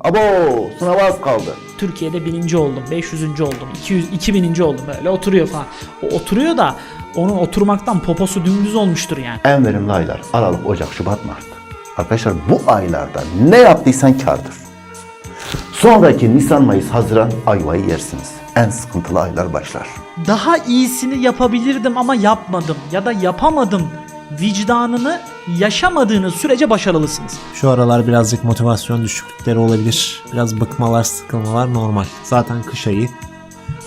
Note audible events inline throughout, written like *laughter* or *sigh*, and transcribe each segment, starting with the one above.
Abo sınava az kaldı. Türkiye'de bininci oldum, 500. oldum, 200, 2000. oldum böyle oturuyor falan. O oturuyor da onun oturmaktan poposu dümdüz olmuştur yani. En verimli aylar Aralık, Ocak, Şubat, Mart. Arkadaşlar bu aylarda ne yaptıysan kardır. Sonraki Nisan, Mayıs, Haziran ayvayı yersiniz. En sıkıntılı aylar başlar. Daha iyisini yapabilirdim ama yapmadım ya da yapamadım vicdanını yaşamadığınız sürece başarılısınız. Şu aralar birazcık motivasyon düşüklükleri olabilir. Biraz bıkmalar, sıkılmalar normal. Zaten kış ayı.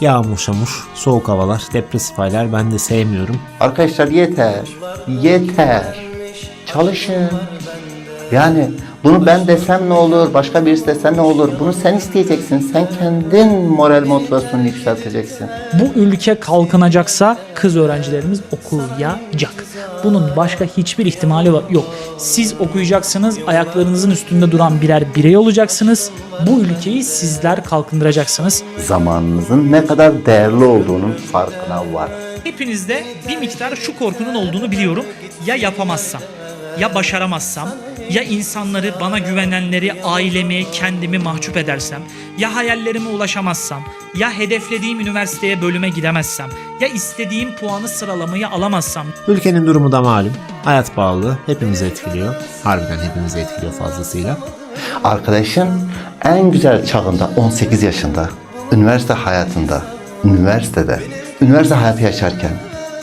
Yağmur şamur, soğuk havalar, depresif aylar ben de sevmiyorum. Arkadaşlar yeter. Yeter. Çalışın. Yani bunu ben desem ne olur, başka birisi dese ne olur? Bunu sen isteyeceksin. Sen kendin moral motivasyonunu yükselteceksin. Bu ülke kalkınacaksa kız öğrencilerimiz okuyacak. Bunun başka hiçbir ihtimali yok. Siz okuyacaksınız, ayaklarınızın üstünde duran birer birey olacaksınız. Bu ülkeyi sizler kalkındıracaksınız. Zamanınızın ne kadar değerli olduğunun farkına var. Hepinizde bir miktar şu korkunun olduğunu biliyorum. Ya yapamazsam, ya başaramazsam, ya insanları, bana güvenenleri, ailemi, kendimi mahcup edersem, ya hayallerime ulaşamazsam, ya hedeflediğim üniversiteye bölüme gidemezsem, ya istediğim puanı sıralamayı alamazsam, Ülkenin durumu da malum. Hayat pahalılığı hepimizi etkiliyor. Harbiden hepimizi etkiliyor fazlasıyla. Arkadaşın en güzel çağında 18 yaşında, üniversite hayatında, üniversitede, üniversite hayatı yaşarken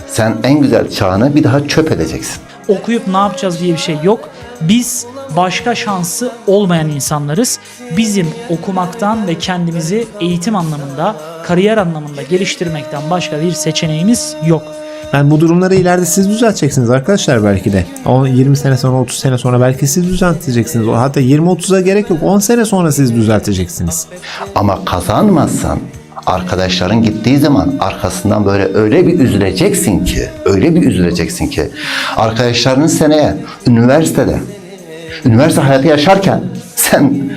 sen en güzel çağını bir daha çöp edeceksin. Okuyup ne yapacağız diye bir şey yok. Biz başka şansı olmayan insanlarız. Bizim okumaktan ve kendimizi eğitim anlamında, kariyer anlamında geliştirmekten başka bir seçeneğimiz yok. Ben bu durumları ileride siz düzelteceksiniz arkadaşlar belki de. O 20 sene sonra 30 sene sonra belki siz düzelteceksiniz. Hatta 20-30'a gerek yok 10 sene sonra siz düzelteceksiniz. Ama kazanmazsan arkadaşların gittiği zaman arkasından böyle öyle bir üzüleceksin ki, öyle bir üzüleceksin ki arkadaşlarının seneye üniversitede, üniversite hayatı yaşarken sen *laughs*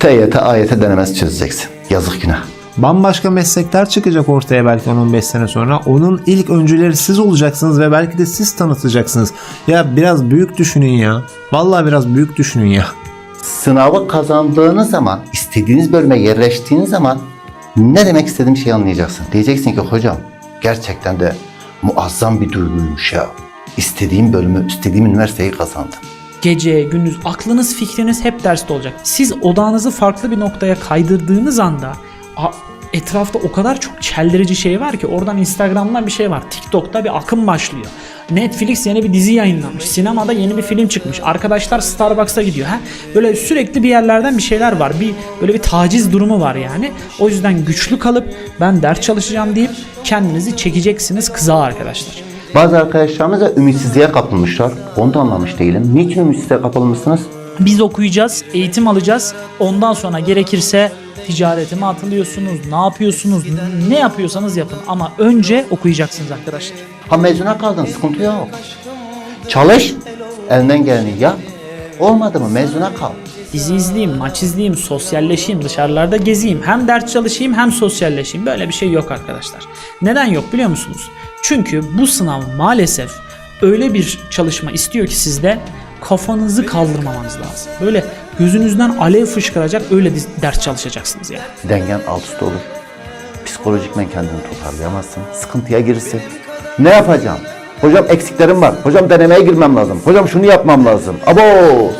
TYT, AYT denemesi çözeceksin. Yazık günah. Bambaşka meslekler çıkacak ortaya belki 10-15 sene sonra. Onun ilk öncüleri siz olacaksınız ve belki de siz tanıtacaksınız. Ya biraz büyük düşünün ya. Vallahi biraz büyük düşünün ya. Sınavı kazandığınız zaman, istediğiniz bölüme yerleştiğiniz zaman ne demek istediğim şeyi anlayacaksın. Diyeceksin ki hocam gerçekten de muazzam bir duyguymuş ya. İstediğim bölümü, istediğim üniversiteyi kazandım. Gece, gündüz aklınız, fikriniz hep derste olacak. Siz odağınızı farklı bir noktaya kaydırdığınız anda etrafta o kadar çok çeldirici şey var ki oradan Instagram'dan bir şey var. TikTok'ta bir akım başlıyor. Netflix yeni bir dizi yayınlamış. Sinemada yeni bir film çıkmış. Arkadaşlar Starbucks'a gidiyor. Ha? Böyle sürekli bir yerlerden bir şeyler var. Bir böyle bir taciz durumu var yani. O yüzden güçlü kalıp ben ders çalışacağım deyip kendinizi çekeceksiniz kıza arkadaşlar. Bazı arkadaşlarımız da ümitsizliğe kapılmışlar. Onu da anlamış değilim. Niçin ümitsizliğe kapılmışsınız? Biz okuyacağız, eğitim alacağız. Ondan sonra gerekirse ticarete mi atılıyorsunuz, ne yapıyorsunuz, ne yapıyorsanız yapın. Ama önce okuyacaksınız arkadaşlar. Ha mezuna kaldın, sıkıntı yok. Çalış, elinden geleni yap. Olmadı mı mezuna kal. Dizi izleyeyim, maç izleyeyim, sosyalleşeyim, dışarılarda gezeyim. Hem ders çalışayım hem sosyalleşeyim. Böyle bir şey yok arkadaşlar. Neden yok biliyor musunuz? Çünkü bu sınav maalesef öyle bir çalışma istiyor ki sizde kafanızı kaldırmamanız lazım. Böyle gözünüzden alev fışkıracak öyle ders çalışacaksınız yani. Dengen alt üst olur. Psikolojikmen kendini toparlayamazsın. Sıkıntıya girirsin. Ne yapacağım? Hocam eksiklerim var. Hocam denemeye girmem lazım. Hocam şunu yapmam lazım. Abo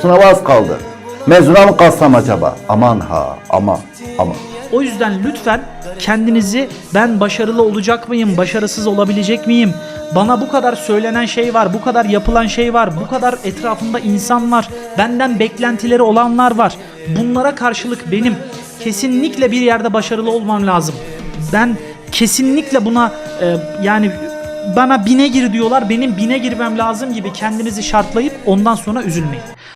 sınava az kaldı. Mezuna mı kalsam acaba? Aman ha aman aman. O yüzden lütfen kendinizi ben başarılı olacak mıyım, başarısız olabilecek miyim? Bana bu kadar söylenen şey var, bu kadar yapılan şey var, bu kadar etrafımda insan var, benden beklentileri olanlar var. Bunlara karşılık benim kesinlikle bir yerde başarılı olmam lazım. Ben kesinlikle buna e, yani bana bine gir diyorlar, benim bine girmem lazım gibi kendinizi şartlayıp ondan sonra üzülmeyin.